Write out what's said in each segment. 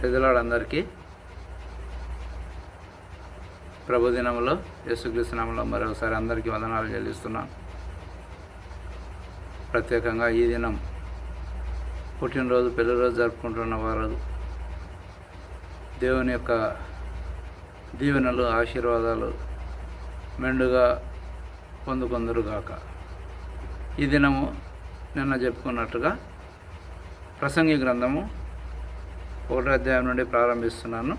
ప్రజలాడందరికీ ప్రభుదినంలో యేసుక్రీస్తునామంలో మరొకసారి అందరికీ వందనాలు చెల్లిస్తున్నాను ప్రత్యేకంగా ఈ దినం పుట్టినరోజు పెళ్ళిరోజు జరుపుకుంటున్న వారు దేవుని యొక్క దీవెనలు ఆశీర్వాదాలు మెండుగా పొందుకొందరుగాక. ఈ దినము నిన్న చెప్పుకున్నట్టుగా ప్రసంగి గ్రంథము ఒకటో అధ్యాయం నుండి ప్రారంభిస్తున్నాను.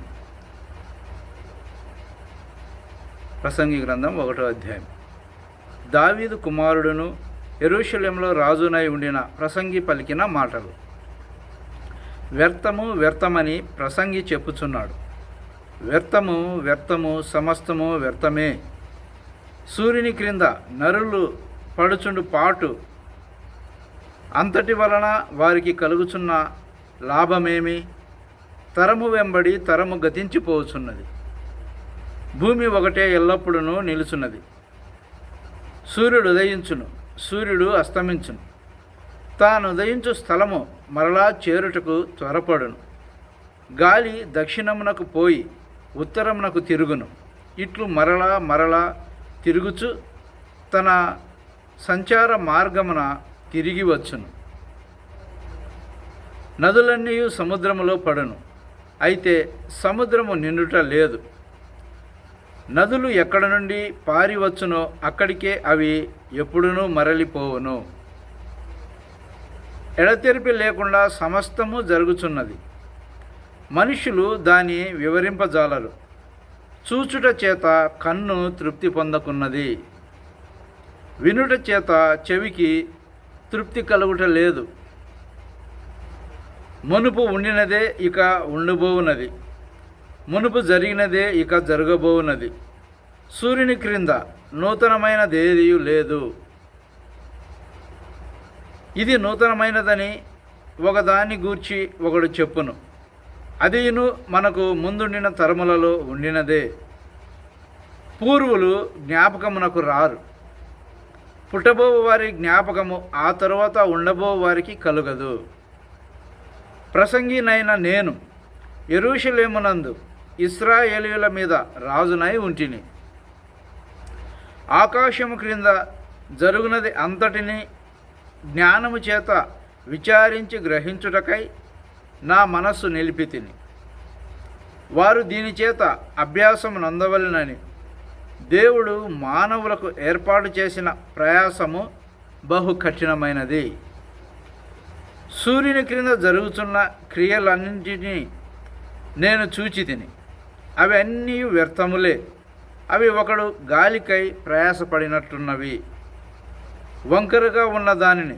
ప్రసంగి గ్రంథం ఒకటో అధ్యాయం. దావీదు కుమారుడును ఎరుషలేంలో రాజునై ఉండిన ప్రసంగి పలికిన మాటలు. వ్యర్థము వ్యర్థమని ప్రసంగి చెప్పుచున్నాడు. వ్యర్థము వ్యర్థము సమస్తము వ్యర్థమే. సూర్యుని క్రింద నరులు పడుచుండు పాటు అంతటి వలన వారికి కలుగుచున్న లాభమేమి? తరము వెంబడి తరము గతించిపోవచున్నది భూమి ఒకటే ఎల్లప్పుడూ నిలుచున్నది. సూర్యుడు ఉదయించును సూర్యుడు అస్తమించును. తాను ఉదయించు స్థలము మరలా చేరుటకు త్వరపడును. గాలి దక్షిణమునకు పోయి ఉత్తరమునకు తిరుగును. ఇట్లు మరలా మరలా తిరుగుచు తన సంచార మార్గమున తిరిగి వచ్చును. నదులన్నీ సముద్రములో పడును. అయితే సముద్రము నిండుట లేదు. నదులు ఎక్కడ నుండి పారివచ్చునో అక్కడికే అవి ఎప్పుడునూ మరలిపోవును. ఎడతెరిపి లేకుండా సమస్తము జరుగుచున్నది. మనుషులు దాని వివరింపజాలరు. చూచుట చేత కన్ను తృప్తి పొందకున్నది. వినుట చేత చెవికి తృప్తి కలుగుట లేదు. మునుపు ఉండినదే ఇక ఉండబోవున్నది మునుపు జరిగినదే ఇక జరగబోవున్నది సూర్యుని క్రింద నూతనమైనదేది లేదు. ఇది నూతనమైనదని ఒకదాన్ని గూర్చి ఒకడు చెప్పును. అదిను మనకు ముందుండిన తరములలో ఉండినదే. పూర్వులు జ్ఞాపకమునకు రారు. పుట్టబో వారి జ్ఞాపకము ఆ తరువాత ఉండబో వారికి కలుగదు. ప్రసంగినైన నేను ఎరుషలేమునందు ఇస్రాయేలీల మీద రాజునై ఉంటిని. ఆకాశము క్రింద జరుగునది అంతటిని జ్ఞానము చేత విచారించి గ్రహించుటకై నా మనస్సు నిలిపి తిని వారు దీని చేత అభ్యాసం నందవలనని దేవుడు మానవులకు ఏర్పాటు చేసిన ప్రయాసము బహు కఠినమైనది. సూర్యుని క్రింద జరుగుతున్న క్రియలన్నింటినీ నేను చూచి తిని అవి అన్నీ వ్యర్థములే. అవి ఒకడు గాలికై ప్రయాసపడినట్టున్నవి. వంకరగా ఉన్న దానిని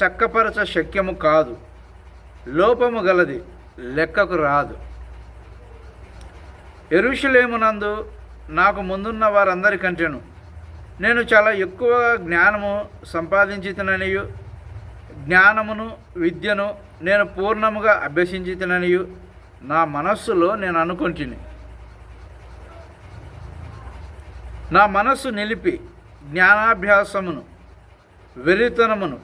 చక్కపరచ శక్యము కాదు. లోపము గలది లెక్కకు రాదు. ఎరుషులేమునందు నాకు ముందున్న వారందరికంటేను నేను చాలా ఎక్కువ జ్ఞానము సంపాదించితననియు జ్ఞానమును విద్యను నేను పూర్ణముగా అభ్యసించితననియు నా మనస్సులో నేను అనుకుంటుని. నా మనస్సు నిలిపి జ్ఞానాభ్యాసమును వెరితనమును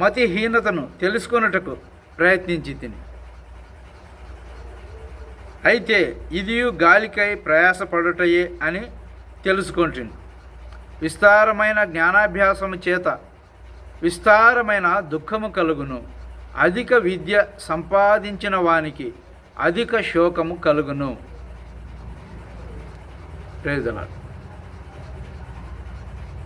మతిహీనతను తెలుసుకొనుటకు ప్రయత్నించి తిని అయితే ఇది గాలికై ప్రయాసపడుటయే అని తెలుసుకుంటుంది విస్తారమైన జ్ఞానాభ్యాసము చేత విస్తారమైన దుఃఖము కలుగును. అధిక విద్య సంపాదించిన వానికి అధిక శోకము కలుగును. ప్రేజలాడు